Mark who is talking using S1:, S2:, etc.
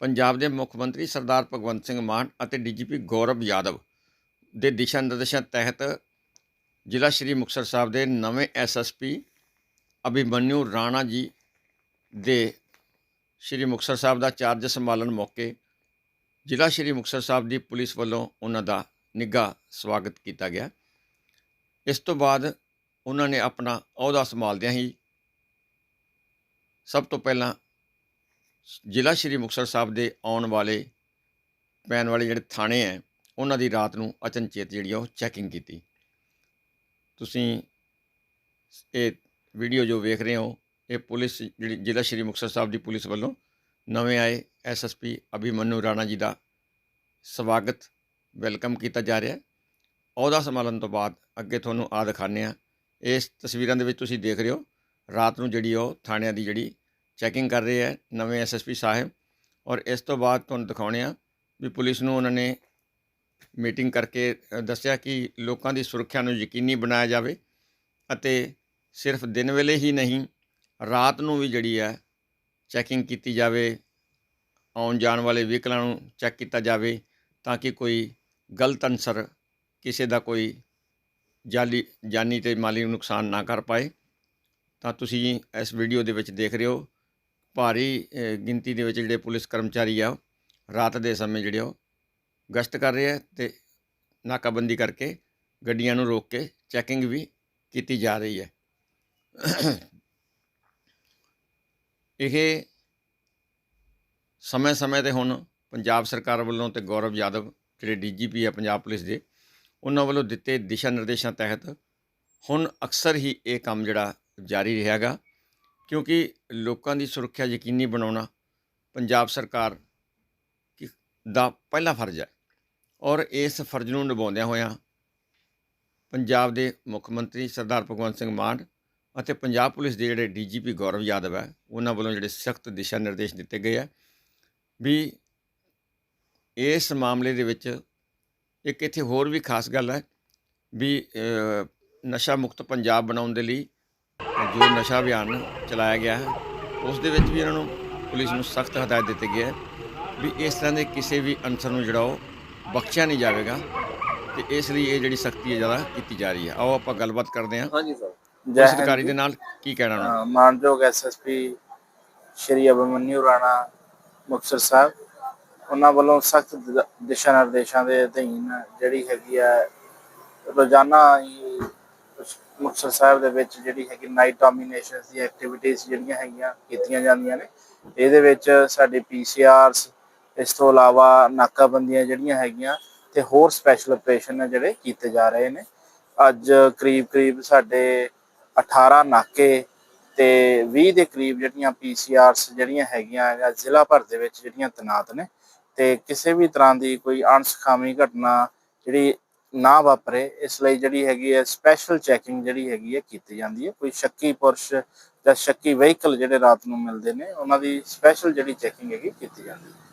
S1: ਪੰਜਾਬ ਦੇ ਮੁੱਖ ਮੰਤਰੀ ਸਰਦਾਰ ਭਗਵੰਤ ਸਿੰਘ ਮਾਨ ਅਤੇ ਡੀਜੀਪੀ ਗੌਰਵ ਯਾਦਵ ਦੇ ਦਿਸ਼ਾ ਨਿਰਦੇਸ਼ਾਂ ਤਹਿਤ ਜ਼ਿਲ੍ਹਾ ਸ਼੍ਰੀ ਮੁਕਤਸਰ ਸਾਹਿਬ ਦੇ ਨਵੇਂ ਐਸਐਸਪੀ ਅਭਿਮਨਿਊ ਰਾਣਾ ਜੀ ਦੇ ਸ਼੍ਰੀ ਮੁਕਤਸਰ ਸਾਹਿਬ ਦਾ ਚਾਰਜ ਸੰਭਾਲਣ ਮੌਕੇ ਜ਼ਿਲ੍ਹਾ ਸ਼੍ਰੀ ਮੁਕਤਸਰ ਸਾਹਿਬ ਦੀ ਪੁਲਿਸ ਵੱਲੋਂ ਉਹਨਾਂ ਦਾ ਨਿੱਘਾ ਸਵਾਗਤ ਕੀਤਾ ਗਿਆ। ਇਸ ਤੋਂ ਬਾਅਦ ਉਹਨਾਂ ਨੇ ਆਪਣਾ ਅਹੁਦਾ ਸੰਭਾਲਦਿਆਂ ਹੀ ਸਭ ਤੋਂ ਪਹਿਲਾਂ ਜ਼ਿਲ੍ਹਾ ਸ਼੍ਰੀ ਮੁਕਤਸਰ ਸਾਹਿਬ ਦੇ ਆਉਣ ਵਾਲੇ ਪੈਣ ਵਾਲੇ ਜਿਹੜੇ ਥਾਣੇ ਹੈ ਉਹਨਾਂ ਦੀ ਰਾਤ ਨੂੰ ਅਚਨਚੇਤ ਜਿਹੜੀ ਆ ਉਹ ਚੈਕਿੰਗ ਕੀਤੀ। ਤੁਸੀਂ ਇਹ ਵੀਡੀਓ ਜੋ ਵੇਖ ਰਹੇ ਹੋ, ਇਹ ਪੁਲਿਸ ਜਿਹੜੀ ਜ਼ਿਲ੍ਹਾ ਸ਼੍ਰੀ ਮੁਕਤਸਰ ਸਾਹਿਬ ਦੀ ਪੁਲਿਸ ਵੱਲੋਂ ਨਵੇਂ ਆਏ ਐਸਐਸਪੀ ਅਭਿਮਨੂ ਰਾਣਾ ਜੀ ਦਾ ਸਵਾਗਤ ਵੈਲਕਮ ਕੀਤਾ ਜਾ ਰਿਹਾ। ਹੈ ਅਹੁਦਾ ਸੰਭਾਲਣ ਤੋਂ ਬਾਅਦ ਅੱਗੇ ਤੁਹਾਨੂੰ ਆ ਦਿਖਾਉਂਦੇ ਆ ਇਸ ਤਸਵੀਰਾਂ ਦੇ ਵਿੱਚ ਤੁਸੀਂ ਦੇਖ ਰਹੇ ਹੋ, ਰਾਤ ਨੂੰ ਜਿਹੜੀ ਉਹ ਥਾਣਿਆਂ ਦੀ ਜਿਹੜੀ ਚੈਕਿੰਗ ਕਰ ਰਹੇ ਹੈ ਨਵੇਂ ਐਸਐਸਪੀ ਸਾਹਿਬ ਔਰ ਇਸ ਤੋਂ ਬਾਅਦ ਤੁਹਾਨੂੰ ਦਿਖਾਉਣੇ ਆ ਵੀ ਪੁਲਿਸ ਨੂੰ ਉਹਨਾਂ ਨੇ ਮੀਟਿੰਗ ਕਰਕੇ ਦੱਸਿਆ ਕਿ ਲੋਕਾਂ ਦੀ ਸੁਰੱਖਿਆ ਨੂੰ ਯਕੀਨੀ ਬਣਾਇਆ ਜਾਵੇ ਅਤੇ ਸਿਰਫ ਦਿਨ ਵੇਲੇ ਹੀ ਨਹੀਂ, ਰਾਤ ਨੂੰ ਵੀ ਜਿਹੜੀ ਹੈ ਚੈਕਿੰਗ ਕੀਤੀ ਜਾਵੇ, ਆਉਣ ਜਾਣ ਵਾਲੇ ਵਹੀਕਲਾਂ ਨੂੰ ਚੈੱਕ ਕੀਤਾ ਜਾਵੇ ਤਾਂ ਕਿ ਕੋਈ ਗਲਤ ਅਨਸਰ ਕਿਸੇ ਦਾ ਕੋਈ ਜਾਲੀ, ਜਾਨੀ ਤੇ ਮਾਲੀ ਨੁਕਸਾਨ ਨਾ ਕਰ ਪਾਏ। ਤਾਂ ਤੁਸੀਂ ਇਸ ਵੀਡੀਓ ਦੇ ਵਿੱਚ ਦੇਖ ਰਹੇ ਹੋ ਭਾਰੀ ਗਿਣਤੀ ਦੇ ਵਿੱਚ ਜਿਹੜੇ ਪੁਲਿਸ ਕਰਮਚਾਰੀ ਆ ਉਹ ਰਾਤ ਦੇ ਸਮੇਂ ਜਿਹੜੇ ਉਹ ਗਸ਼ਤ ਕਰ ਰਹੇ ਆ ਤੇ ਨਾਕਾਬੰਦੀ ਕਰਕੇ ਗੱਡੀਆਂ ਨੂੰ ਰੋਕ ਕੇ ਚੈਕਿੰਗ ਵੀ ਕੀਤੀ ਜਾ ਰਹੀ ਹੈ। ਇਹ ਸਮੇਂ-ਸਮੇਂ ਤੇ ਹੁਣ ਪੰਜਾਬ ਸਰਕਾਰ ਵੱਲੋਂ ਤੇ ਗੌਰਵ ਯਾਦਵ, ਜਿਹੜੇ ਡੀਜੀਪੀ ਆ ਪੰਜਾਬ ਪੁਲਿਸ ਦੇ, ਉਹਨਾਂ ਵੱਲੋਂ ਦਿੱਤੇ ਦਿਸ਼ਾ ਨਿਰਦੇਸ਼ਾਂ ਤਹਿਤ ਹੁਣ ਅਕਸਰ ਹੀ ਇਹ ਕੰਮ ਜਿਹੜਾ ਜਾਰੀ ਰਿਹਾਗਾ ਕਿਉਂਕਿ ਲੋਕਾਂ ਦੀ ਸੁਰੱਖਿਆ ਯਕੀਨੀ ਬਣਾਉਣਾ ਪੰਜਾਬ ਸਰਕਾਰ ਕੀ- ਦਾ ਪਹਿਲਾ ਫਰਜ਼ ਹੈ। ਔਰ ਇਸ ਫਰਜ਼ ਨੂੰ ਨਿਭਾਉਂਦਿਆਂ ਹੋਇਆਂ ਪੰਜਾਬ ਦੇ ਮੁੱਖ ਮੰਤਰੀ ਸਰਦਾਰ ਭਗਵੰਤ ਸਿੰਘ ਮਾਨ ਅਤੇ ਪੰਜਾਬ ਪੁਲਿਸ ਦੇ ਜਿਹੜੇ ਡੀਜੀਪੀ ਗੌਰਵ ਯਾਦਵ ਹੈ, ਉਹਨਾਂ ਵੱਲੋਂ ਜਿਹੜੇ ਸਖਤ ਦਿਸ਼ਾ ਨਿਰਦੇਸ਼ ਦਿੱਤੇ ਗਏ ਆ ਵੀ ਇਸ ਮਾਮਲੇ ਦੇ ਵਿੱਚ ਇੱਕ ਇੱਥੇ ਹੋਰ ਵੀ ਖਾਸ ਗੱਲ ਹੈ ਵੀ ਨਸ਼ਾ ਮੁਕਤ ਪੰਜਾਬ ਬਣਾਉਣ ਦੇ ਲਈ ਜੋ ਨਸ਼ਾ ਅਭਿਆਨ ਚਲਾਇਆ ਗਿਆ ਹੈ ਉਸ ਦੇ ਵਿੱਚ ਵੀ ਇਹਨਾਂ ਨੂੰ ਪੁਲਿਸ ਨੂੰ ਸਖਤ ਹਦਾਇਤ ਦਿੱਤੀ ਗਈ ਹੈ ਵੀ ਇਸ ਤਰ੍ਹਾਂ ਦੇ ਕਿਸੇ ਵੀ ਅਨਸਰ ਨੂੰ ਜਿਹੜਾ ਉਹ ਬਖਸ਼ਿਆ ਨਹੀਂ ਜਾਵੇਗਾ ਤੇ ਇਸ ਲਈ ਇਹ ਜਿਹੜੀ ਸਖਤੀ ਹੈ ਜ਼ਿਆਦਾ ਕੀਤੀ ਜਾ ਰਹੀ ਹੈ। ਆਓ ਆਪਾਂ ਗੱਲਬਾਤ ਕਰਦੇ ਹਾਂ।
S2: ਹਾਂਜੀ ਸਰ।
S1: ਅਧਿਕਾਰੀ ਦੇ ਨਾਲ ਕੀ ਕਹਿਣਾ ਉਹਨਾਂ
S2: ਮਾਨਯੋਗ ਐਸਐਸਪੀ ਸ਼੍ਰੀ ਅਭਿਮਨਿਊ ਰਾਣਾ ਮੁਕਤਸਰ ਸਾਹਿਬ ਉਹਨਾਂ ਵੱਲੋਂ ਸਖਤ ਦਿਸ਼ਾ ਨਿਰਦੇਸ਼ਾਂ ਦੇ ਅਧੀਨ ਜਿਹੜੀ ਹੈਗੀ ਆ ਰੋਜ਼ਾਨਾ ਹੀ ਮੁਕਤਸਰ ਸਾਹਿਬ ਦੇ ਵਿੱਚ ਜਿਹੜੀ ਹੈਗੀ ਨਾਈਟ ਡੋਮੀਨੇਸ਼ਨ ਦੀ ਐਕਟੀਵਿਟੀਜ਼ ਜਿਹੜੀਆਂ ਹੈਗੀਆਂ ਕੀਤੀਆਂ ਜਾਂਦੀਆਂ ਨੇ। ਇਹਦੇ ਵਿੱਚ ਸਾਡੇ ਪੀਸੀਆਰਸ ਇਸ ਤੋਂ ਇਲਾਵਾ ਨਾਕਾਬੰਦੀਆਂ ਜਿਹੜੀਆਂ ਹੈਗੀਆਂ ਤੇ ਹੋਰ ਸਪੈਸ਼ਲ ਆਪਰੇਸ਼ਨ ਨੇ ਜਿਹੜੇ ਕੀਤੇ ਜਾ ਰਹੇ ਨੇ। ਅੱਜ ਕਰੀਬ ਕਰੀਬ ਸਾਡੇ 18 ਨਾਕੇ ਤੇ 20 ਦੇ ਕਰੀਬ ਜਿਹੜੀਆਂ ਪੀਸੀਆਰਸ ਜਿਹੜੀਆਂ ਹੈਗੀਆਂ ਜਾਂ ਜ਼ਿਲ੍ਹਾ ਭਰ ਦੇ ਵਿੱਚ ਜਿਹੜੀਆਂ ਤੈਨਾਤ ਨੇ। ਤੇ ਕਿਸੇ ਵੀ ਤਰ੍ਹਾਂ ਦੀ ਕੋਈ ਅਣਸਖਾਵੀ ਘਟਨਾ, ਜਿਹੜੀ ਨਾ ਵਾਪਰੇ, ਇਸ ਲਈ ਜਿਹੜੀ ਹੈਗੀ ਹੈ ਸਪੈਸ਼ਲ ਚੈਕਿੰਗ ਜਿਹੜੀ ਹੈਗੀ ਹੈ ਕੀਤੀ ਜਾਂਦੀ ਹੈ। ਕੋਈ ਸ਼ੱਕੀ ਪੁਰਸ਼ ਜਾਂ ਸ਼ੱਕੀ ਵਹੀਕਲ ਜਿਹੜੇ ਰਾਤ ਨੂੰ ਮਿਲਦੇ ਨੇ, ਉਹਨਾਂ ਦੀ ਸਪੈਸ਼ਲ ਜਿਹੜੀ ਚੈਕਿੰਗ ਹੈਗੀ ਕੀਤੀ ਜਾਂਦੀ ਹੈ।